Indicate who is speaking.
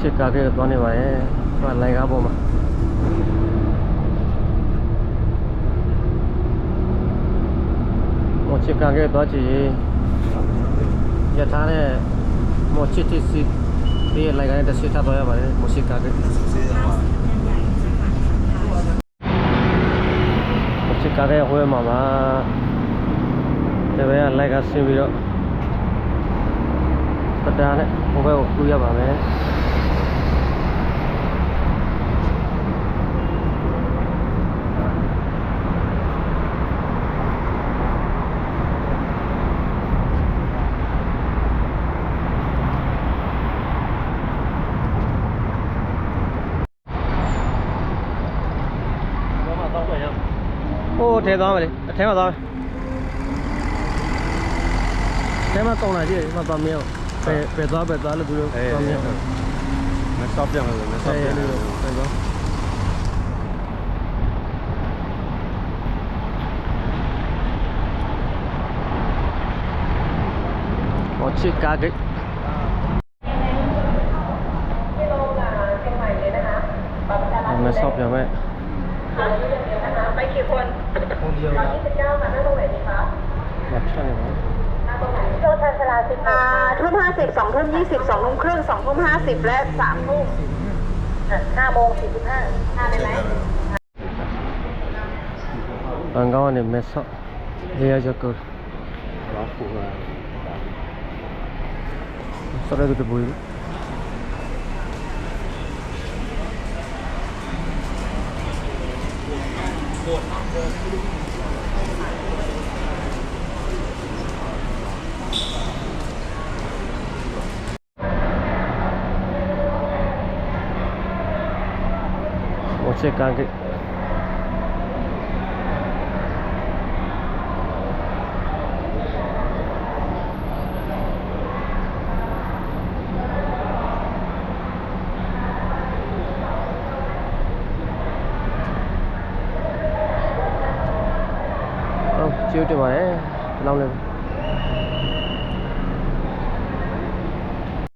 Speaker 1: ချစ်ကားကသွားနေပါရဲ့ဟိုလိုင်ကားပေါ်မှာမော်ချစ်ကားကသွားကြည့်ရထားနဲ့မော်ချစ်တစ်စီဒီလိုင်ကားနဲ့တစ်စီထားသွားရပါတယ်မော်ချစ်ကားကမော်ချစ်ကားကဟိုမှာမှာတပည့်ကလိုင်ကားဆင်းပြီးတော့ ပတာနဲ့ဟိုဘက်ကိုကူးရပါမယ်ဟိုထဲသွားမယ်လေအထဲမှာသွားမယ်ထဲမှာကောင်းလာကြည့်ဒီမှာသွားမရဘူး
Speaker 2: Pedal, pedal, duro.
Speaker 1: E,
Speaker 2: e, e.
Speaker 1: Ne
Speaker 2: stop
Speaker 1: yapmadım, ne stop yapmadım. Pedal. Chiếc ca cái
Speaker 3: มาชอบยังไหมคะไปกี่คนคนเดียวครับที่สิบเก้ามาได้ตรงไหนดีคะ อ่าทุ่มห้าสิบสองทุ่มยี่สิบสองทุ่มครึ่งสองทุ่มห้าสิบและสามทุ่มห้าโมงสี่สิบห้าห้าได้ไหม
Speaker 1: 안강원에서 헤어졌고 썰어도 돼 보이네 వచ్చే concrete chiêu cho mày long lên.